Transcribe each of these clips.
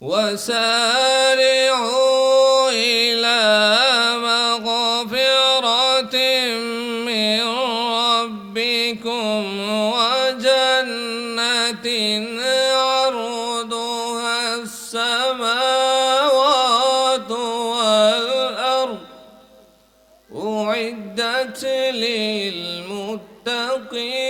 وسارعوا إلى مغفرة من ربكم وجنة عرضها السماوات والأرض أعدت للمتقين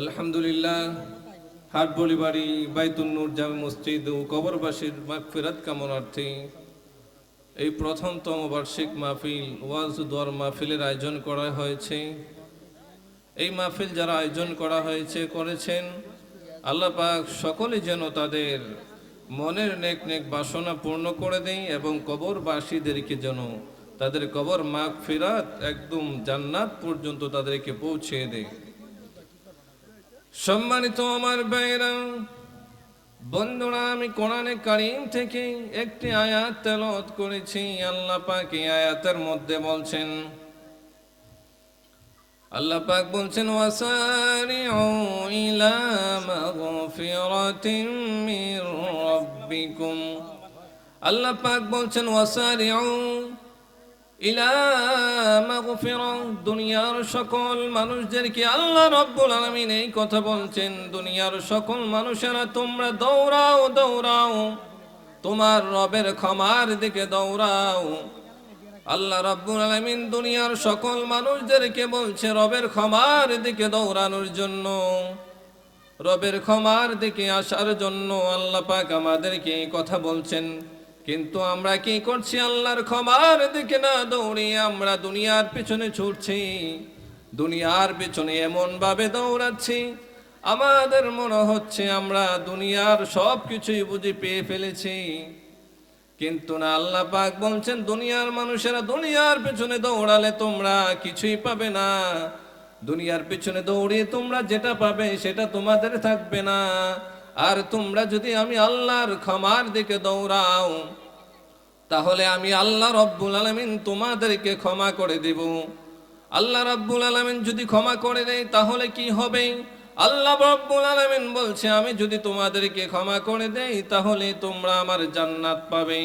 الحمد لله হাটবলি বাড়ি বাইতুন্নুর জামে মসজিদ ও কবরবাসীর মাগফিরাত কামনার্থে এই প্রথমতম বার্ষিক মাহফিল ওয়াজ দোয়ার মাহফিলের আয়োজন করা হয়েছে এই মাহফিল যারা আয়োজন করা হয়েছে করেছেন আল্লাহ পাক সকলে যেন তাদের মনের নেক নেক বাসনা পূর্ণ করে দেয় এবং কবরবাসীদেরকে যেন তাদের কবর মাগ ফিরাত একদম জান্নাত পর্যন্ত তাদেরকে পৌঁছে দেয় সম্মানিত আমার বাইরা বন্ধুরা, আমি কোরআনে কারিম থেকে একটি আয়াত তেলত করেছি। আল্লাহ পাক আয়াতের মধ্যে বলছেন, আল্লাহ পাক বলছেন, ওয়াসারিউ ইলা মাগফিরাতিম মির রাব্বিকুম। আল্লাহ পাক বলছেন, ওয়াসারিউ ইলা মাগফিরা দুনিয়ার সকল মানুষদেরকে আল্লাহ রব্বুল আলামিন এই কথা বলছেন, দুনিয়ার সকল মানুষেরা তোমরা দৌড়াও দৌড়াও। তোমার রবের ক্ষমার দিকে দৌড়াও। আল্লাহ রাব্বুল আলামিন দুনিয়ার সকল মানুষদেরকে বলছে, রবের ক্ষমার দিকে দৌড়ানোর জন্য। রবের ক্ষমার দিকে আসার জন্য আল্লাহ পাক আমাদেরকে কথা বলছেন। কিন্তু আমরা কি করছি? আল্লাহর ক্ষমার দিকে না দৌড়িয়ে আমরা দুনিয়ার পেছনে ছুটছি। দুনিয়ার পেছনে এমন ভাবে দৌড়াচ্ছি। আমাদের মনে হচ্ছে আমরা দুনিয়ার সব কিছুই বুঝি পেয়ে ফেলেছি। কিন্তু না, আল্লাহ পাক বলছেন, দুনিয়ার মানুষেরা দুনিয়ার পেছনে দৌড়ালে তোমরা কিছুই পাবে না। দুনিয়ার পেছনে দৌড়িয়ে তোমরা যেটা পাবে সেটা তোমাদের থাকবে না। আর তোমরা যদি আমি আল্লাহর ক্ষমার দিকে দৌড়াও তাহলে আমি আল্লাহ রব্বুল আলমিন তোমাদেরকে ক্ষমা করে দেব আল্লাহ রব্বুল আলমিন যদি ক্ষমা করে দেয় তাহলে কি হবে আল্লাহ রব্বুল আলমিন বলছে আমি যদি তোমাদেরকে ক্ষমা করে দেই তাহলে তোমরা আমার জান্নাত পাবে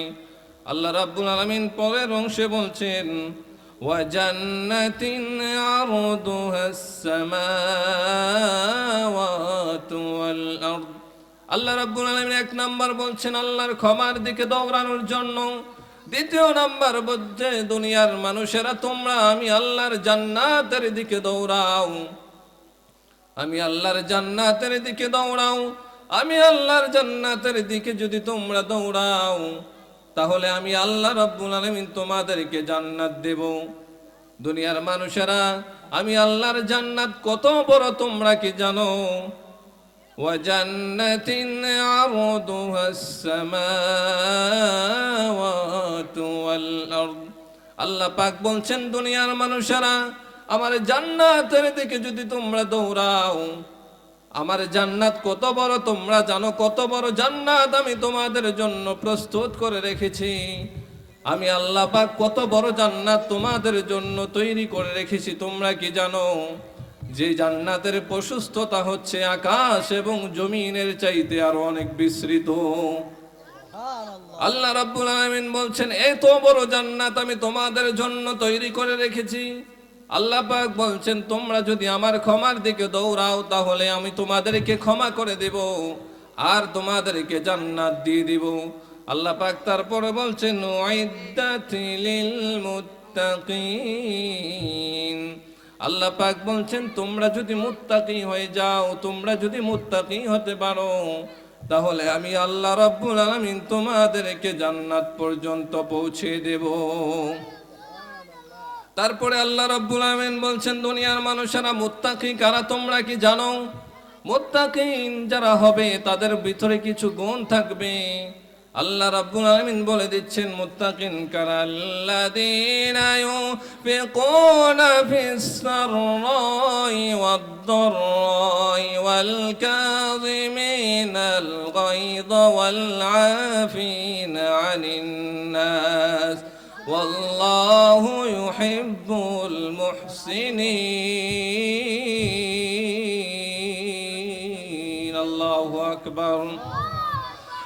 আল্লাহ রাব্বুল আলমিন পরের অংশে বলছেন وجنة عرضها السماوات والأرض আল্লাহ রাব্বুল আলামিন এক নাম্বার বলছেন, আল্লাহর ক্ষমার দিকে দৌড়ানোর জন্য। দ্বিতীয় নাম্বার বলছে, দুনিয়ার মানুষেরা তোমরা, আমি আল্লাহর জান্নাতের দিকে দৌড়াও। আমি আল্লাহর জান্নাতের দিকে দৌড়াও। আমি আল্লাহর জান্নাতের দিকে যদি তোমরা দৌড়াও, তাহলে আমি আল্লাহ রব্বুল আলমিন তোমাদেরকে জান্নাত দেব। দুনিয়ার মানুষেরা, আমি আল্লাহর জান্নাত কত বড় তোমরা কি জানো? وجنة عرضها السماوات والأرض আল্লাহ পাক বলছেন দুনিয়ার মানুষেরা আমার জান্নাতের দিকে যদি তোমরা দৌড়াও আমার জান্নাত কত বড় তোমরা জানো কত বড় জান্নাত আমি তোমাদের জন্য প্রস্তুত করে রেখেছি আমি আল্লাহ পাক কত বড় জান্নাত তোমাদের জন্য তৈরি করে রেখেছি তোমরা কি জানো যে জান্নাতের প্রশস্ততা হচ্ছে আকাশ এবং জমিনের চাইতে আরও অনেক বিস্তৃত। আল্লাহ রাব্বুল আলামিন বলছেন এত বড় জান্নাত আমি তোমাদের জন্য তৈরি করে রেখেছি। আল্লাহ পাক বলছেন তোমরা যদি আমার ক্ষমার দিকে দৌড়াও তাহলে আমি তোমাদেরকে ক্ষমা করে দেব আর তোমাদেরকে জান্নাত দিয়ে দিব। আল্লাহ পাক তারপরে বলছেন মুত্তাকিন। আল্লাহ পাক বলছেন, তোমরা যদি মুত্তাকি হয়ে যাও, তোমরা যদি মুত্তাকি হতে পারো, তাহলে আমি আল্লাহ রাব্বুল আলামিন তোমাদেরকে জান্নাত পর্যন্ত পৌঁছে দেব। তারপরে আল্লাহ রাব্বুল আলামিন বলছেন, দুনিয়ার মানুষেরা মুত্তাকি কারা তোমরা কি জানো? মুত্তাকিন যারা হবে, তাদের ভিতরে কিছু গুণ থাকবে। আল্লাহ রাব্বুল আলামিন বলে দিচ্ছেন মুত্তাকিন কারাল্লাযীনা ইউফিকুনা ফিস সাররাই ওয়াদ-দাররাই ওয়াল কাযিমিনাল গায়দ ওয়াল আফিনা আনিন নাস ওয়াল্লাহু ইউহিব্বুল মুহসিনিন আল্লাহু আকবার আল্লাহ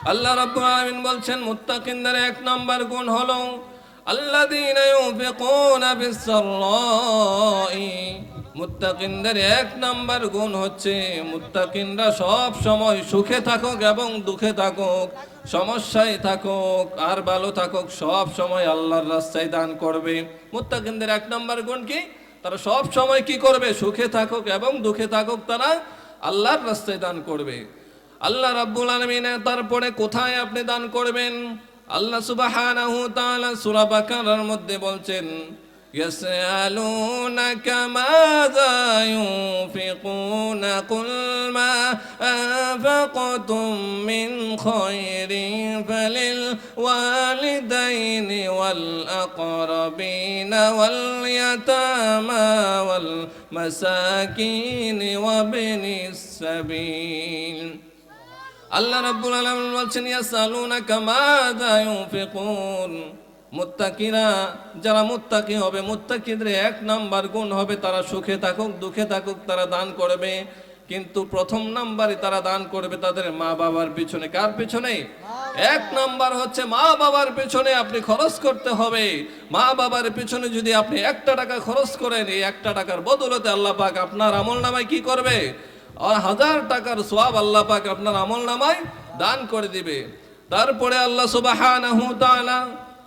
রাব্বুল আলামিন বলছেন মুত্তাকিনদের এক নাম্বার গুণ হলো, আল্লাযীনা ইউফিকুনা বিস-সাররাই। মুত্তাকিনদের এক নাম্বার গুণ হচ্ছে, মুত্তাকিনরা সব সময় সুখে থাকুক এবং দুঃখে থাকুক, সমস্যায় থাকুক, আর ভালো থাকুক, সব সময় আল্লাহর রাস্তায় দান করবে। মুত্তাকিনদের এক নাম্বার গুণ কি? তারা সব সময় কি করবে? সুখে থাকুক এবং দুঃখে থাকুক, তারা আল্লাহর রাস্তায় দান করবে। আল্লাহ রাব্বুল আলমিন তারপরে কোথায় আপনি দান করবেন? আল্লাহ সুবাহানাহু তাআলা সূরা বাকারার মধ্যে বলছেন, ইয়াসআলুনাকা মাযা ইউনফিকুন কুল মা আনফাকতুম মিন খায়রিন ফালিল ওয়ালিদাইনি ওয়াল আকরাবিন ওয়াল ইয়াতামা ওয়াল মাসাকিন ওয়াবনিস সাবিল। আল্লাহ রাব্বুল আলামিন বলছেন, ইয়াসালুনাকা মাযা ইউনফিকুন? মুত্তাকিরা, যারা মুত্তাকি হবে, মুত্তাকিদের এক নাম্বার গুণ হবে তারা সুখে থাকুক, দুঃখে থাকুক, তারা দান করবে। কিন্তু প্রথম নাম্বারে তারা দান করবে তাদের মা বাবার পিছনে। কার পিছনে? এক নাম্বার হচ্ছে মা বাবার পিছনে আপনি খরচ করতে হবে। মা বাবার পিছনে যদি আপনি একটা টাকা খরচ করেন, এই একটা টাকার বদলতে আল্লাহ পাক আপনার আমল নামায় কি করবে? আর হাজার টাকার সোয়াব আল্লাহ পাক আপনার আমল নামায় দান করে দিবে। তারপরে আল্লাহ সুবহানাহু তাআলা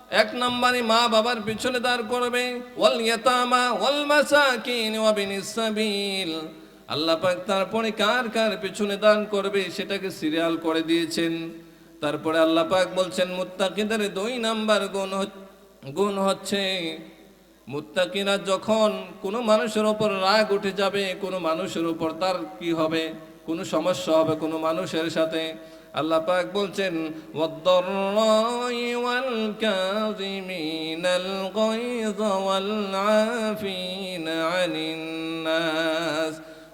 এক নম্বরে মা বাবার পিছনে দাঁড় করবে, ওয়াল ইয়াতামা ওয়াল মাসাকিন ওয়া বিনিস সাবিল। আল্লাহ পাক তারপরে কার কার পিছনে দান করবে সেটাকে সিরিয়াল করে দিয়েছেন। তারপরে আল্লাহ পাক বলছেন, মুত্তাকিদের দুই নাম্বার গুণ গুণ হচ্ছে মুত্তাকিরা যখন কোনো মানুষের ওপর রাগ উঠে যাবে, কোনো মানুষের ওপর তার কি হবে? কোনো সমস্যা হবে? কোনো মানুষের সাথে? আল্লাহ পাক বলছেন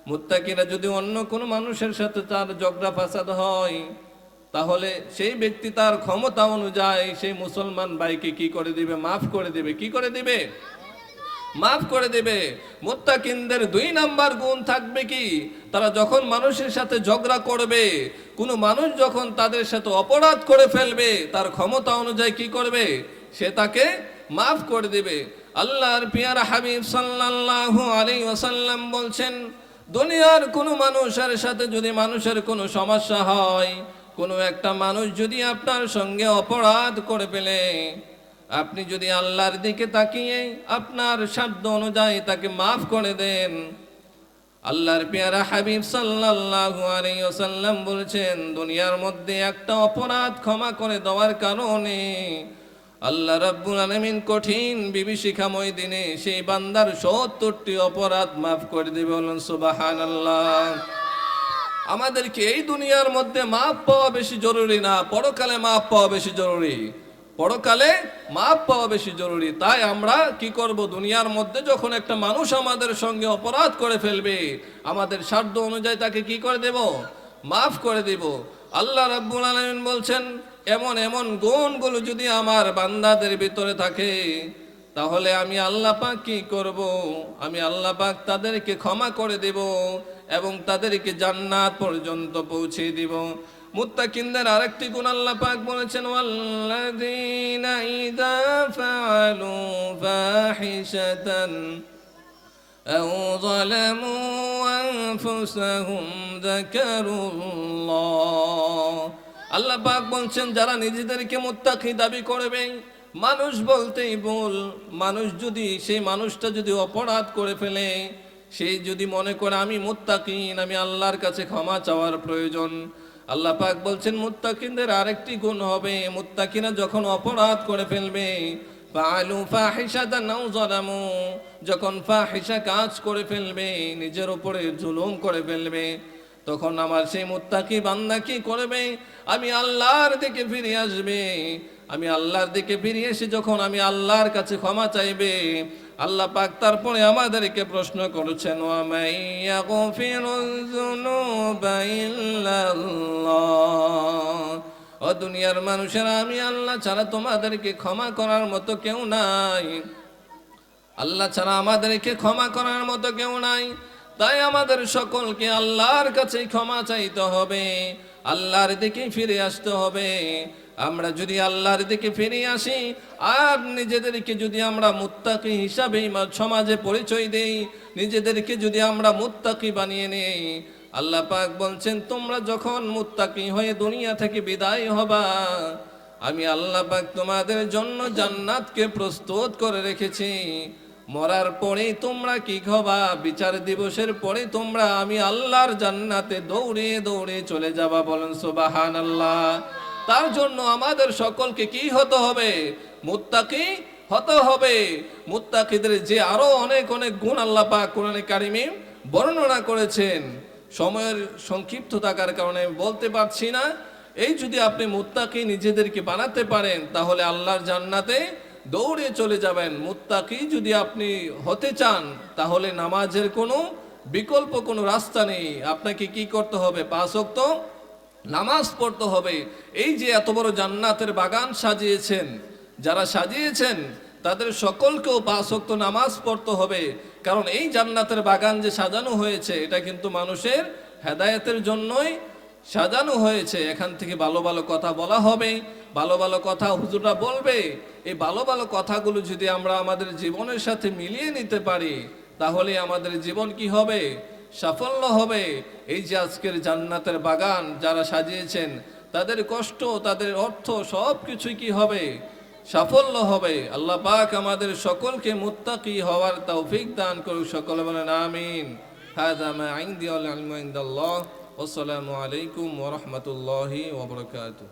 মুত্তাকিরা যদি অন্য কোনো মানুষের সাথে তার ঝগড়া ফাসাদ হয়, তাহলে সেই ব্যক্তি তার ক্ষমতা অনুযায়ী সেই মুসলমান ভাইকে কি করে দিবে? মাফ করে দিবে। কি করে দিবে? মাফ করে দেবে। মুত্তাকিনদের দুই নাম্বার গুণ থাকবে কি? তারা যখন মানুষের সাথে ঝগড়া করবে, কোনো মানুষ যখন তাদের সাথে অপরাধ করে ফেলবে, তার ক্ষমতা অনুযায়ী কি করবে? সে তাকে মাফ করে দেবে। আল্লাহর পিয়ার হাবিব সাল্লাল্লাহু আলাইহি ওয়াসাল্লাম বলছেন, দুনিয়ার কোনো মানুষের সাথে যদি মানুষের কোনো সমস্যা হয়, কোনো একটা মানুষ যদি আপনার সঙ্গে অপরাধ করে ফেলে আপনি যদি আল্লাহর দিকে তাকিয়ে আপনার সাধ্য অনুযায়ী তাকে মাফ করে দেন, আল্লাহর পেয়ারা হাবিব সাল্লাল্লাহু আলাইহি ওয়াসাল্লাম বলেছেন, দুনিয়ার মধ্যে একটা অপরাধ ক্ষমা করে দেওয়ার কারণে আল্লাহ রাব্বুল আলামিন কঠিন বিভীষিকাময় দিনে সেই বান্দার সত্তরটি অপরাধ মাফ করে দেবে বলুন, সুবহানাল্লাহ। আমাদেরকে এই দুনিয়ার মধ্যে মাপ পাওয়া বেশি জরুরি না, পরকালে মাপ পাওয়া বেশি জরুরি। পরকালে মাপ পাওয়া বেশি জরুরি। তাই আমরা কি করব? দুনিয়ার মধ্যে যখন একটা মানুষ আমাদের সঙ্গে অপরাধ করে ফেলবে, আমাদের সাধ্য অনুযায়ী তাকে কি করে দেব? মাফ করে দেব। আল্লাহ রাব্বুল আলামিন বলছেন, এমন এমন গুণগুলো যদি আমার বান্দাদের ভিতরে থাকে, তাহলে আমি আল্লাহ পাক কি করব? আমি আল্লাহ পাক তাদেরকে ক্ষমা করে দেব এবং তাদেরকে জান্নাত পর্যন্ত পৌঁছে দিব। মুত্তাকিনদের আরেকটি গুণ আল্লাহ পাক বলেছেন, ওয়াল্লাযীনা ইযা ফাআলু ফাহিশাতান আও যালামু আনফুসাহুম যাকারুল্লাহ। আল্লাহ পাক বলছেন, যারা নিজেদেরকে মুত্তাকি দাবি করবে, মানুষ বলতেই ভুল। মানুষ যদি, সেই মানুষটা যদি অপরাধ করে ফেলে, সেই যদি মনে করে আমি মুত্তাকিন, আমি আল্লাহর কাছে ক্ষমা চাওয়ার প্রয়োজন আল্লাহ পাক বলছেন, মুত্তাকিনদের আরেকটি গুণ হবে। মুত্তাকিনা যখন অপরাধ করে ফেলবে, ফাআলু ফাহিশাতান আও যালামু যখন ফাহিশা কাজ করে ফেলবে, নিজের উপরে জুলুম করে ফেলবে, তখন আমার সেই মুত্তাকি বান্দা কি করবে? আমি আল্লাহর দিকে ফিরে আসবে। আমি আল্লাহর দিকে ফিরে এসে যখন আমি আল্লাহর কাছে ক্ষমা চাইবে আল্লাহ পাক তারপরে আমাদেরকে প্রশ্ন করেছেন ও দুনিয়ার মানুষেরা, আমি আল্লাহ ছাড়া তোমাদেরকে ক্ষমা করার মতো কেউ নাই। আল্লাহ ছাড়া আমাদেরকে ক্ষমা করার মতো কেউ নাই। তাই আমাদের সকলকে আল্লাহর কাছে ক্ষমা চাইতে হবে, আল্লাহর দিকে ফিরে আসতে হবে। আমরা যদি আল্লাহর দিকে ফিরে আসি, আর নিজেদেরকে যদি আমরা মুত্তাকি হিসাবে সমাজে পরিচয় দেই, নিজেদেরকে যদি আমরা মুত্তাকি বানিয়ে নেই, আল্লাহ পাক বলছেন, তোমরা যখন মুত্তাকি হয়ে দুনিয়া থেকে বিদায় হবা, আমি আল্লাহ পাক তোমাদের জন্য জান্নাতকে প্রস্তুত করে রেখেছি। মরার পরে তোমরা কি হবা? বিচার দিবসের পরে তোমরা আমি আল্লাহর জান্নাতে দৌড়ে দৌড়ে চলে যাবা। বলেন সুবাহান আল্লাহ তার জন্য আমাদের সকলকে কি হতে হবে? মুত্তাকি হতে হবে। মুত্তাকিদের যে আরও অনেক অনেক গুণ আল্লাহ পাক কোরআনে কারিমে বর্ণনা করেছেন। সময়ের সংক্ষিপ্ত থাকার কারণে আমি বলতে পারছি না। এই যদি আপনি মুত্তাকি নিজেদেরকে বানাতে পারেন, তাহলে আল্লাহর জান্নাতে দৌড়ে চলে যাবেন। মুত্তাকি যদি আপনি হতে চান, তাহলে নামাজের কোনো বিকল্প, কোনো রাস্তা নেই। আপনাকে কি করতে হবে? পাঁচ ওয়াক্ত নামাজ পড়তে হবে। এই যে এত বড় জান্নাতের বাগান সাজিয়েছেন, যারা সাজিয়েছেন, তাদের সকলকেও পাঁচ ওয়াক্ত নামাজ পড়তে হবে। কারণ এই জান্নাতের বাগান যে সাজানো হয়েছে, এটা কিন্তু মানুষের হেদায়েতের জন্যই সাজানো হয়েছে। এখান থেকে ভালো ভালো কথা বলা হবে, ভালো ভালো কথা হুজুরা বলবে। এই ভালো ভালো কথাগুলো যদি আমরা আমাদের জীবনের সাথে মিলিয়ে নিতে পারি, তাহলে আমাদের জীবন কি হবে? সাফল্য হবে এই যে আজকের জান্নাতের বাগান যারা সাজিয়েছেন তাদের কষ্ট তাদের অর্থ সব কিছুই কি হবে সাফল্য হবে আল্লাহ পাক আমাদের সকলকে মুত্তাকি হওয়ার তৌফিক দান করুক সকলে বলেন আমিন هذا ما عندي والعلم عند الله والسلام عليكم ورحمة الله وبركاته